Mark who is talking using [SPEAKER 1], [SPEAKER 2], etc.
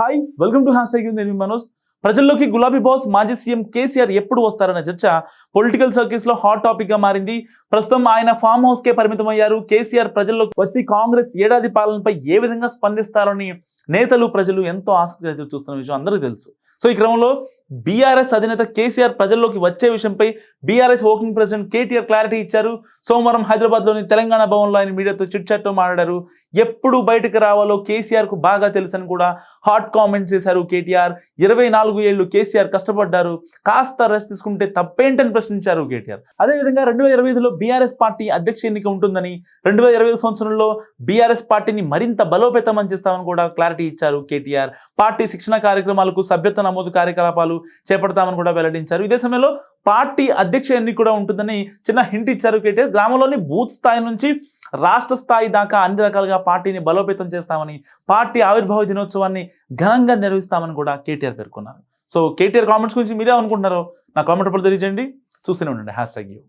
[SPEAKER 1] Hi welcome to hash tag నేను మనోజ్. ప్రజల్లోకి గులాబీ బాస్ మాజీ సీఎం కేసీఆర్ ఎప్పుడు వస్తారన్న చర్చ పొలిటికల్ సర్కిల్స్లో హాట్ టాపిక్గా మారింది. ప్రస్తుతం ఆయన ఫామ్ హౌస్ కే పరిమితం అయ్యారు కేసీఆర్ ప్రజల్లోకి వచ్చి కాంగ్రెస్ ఏడాది పాలనపై ఏ విధంగా స్పందిస్తారని నేతలు ప్రజలు ఎంతో ఆసక్తిగా చూస్తున్న విషయం అందరికీ తెలుసు. సో ఈ క్రమంలో బీఆర్ఎస్ అధినేత కేసీఆర్ ప్రజల్లోకి వచ్చే విషయంపై BRS working president KTR clarity ఇచ్చారు. సోమవారం హైదరాబాద్లోని తెలంగాణ భవన్లో ఆయన మీడియాతో చిట్చాట్లో మాట్లాడారు. ఎప్పుడు బయటకు రావాలో కేసీఆర్కు బాగా తెలుసని కూడా హాట్ కామెంట్స్ చేశారు కేటీఆర్. ఇరవై నాలుగు ఏళ్ళు కేసీఆర్ కష్టపడ్డారు. కాస్త రెస్ట్ తీసుకుంటే తప్పేంటని ప్రశ్నించారు కేటీఆర్. అదేవిధంగా రెండు వేల ఇరవై ఐదులో బీఆర్ఎస్ పార్టీ అధ్యక్ష ఎన్నిక ఉంటుందని రెండు వేల ఇరవై ఐదు సంవత్సరంలో బీఆర్ఎస్ పార్టీని మరింత బలోపేతం చేస్తామని కూడా క్లారిటీ ఇచ్చారు కేటీఆర్. పార్టీ శిక్షణ కార్యక్రమాలకు సభ్యత్వ నమోదు కార్యకలాపాలు చేపడతామని కూడా వెల్లడించారు. ఇదే సమయంలో పార్టీ అధ్యక్ష ఎన్నిక కూడా ఉంటుందని చిన్న హింట్ ఇచ్చారు కేటీఆర్. గ్రామంలోని బూత్ స్థాయి నుంచి రాష్ట్ర స్థాయి దాకా అన్ని రకాలుగా పార్టీని బలోపేతం చేస్తామని పార్టీ ఆవిర్భావ దినోత్సవాన్ని ఘనంగా నిర్వహిస్తామని కూడా కేటీఆర్ పేర్కొన్నారు. సో కేటీఆర్ కామెంట్స్ గురించి మీరే అనుకుంటున్నారో నా కామెంట్ అప్పుడు తెలియజేయండి. చూస్తూనే ఉండండి. Hash tag U.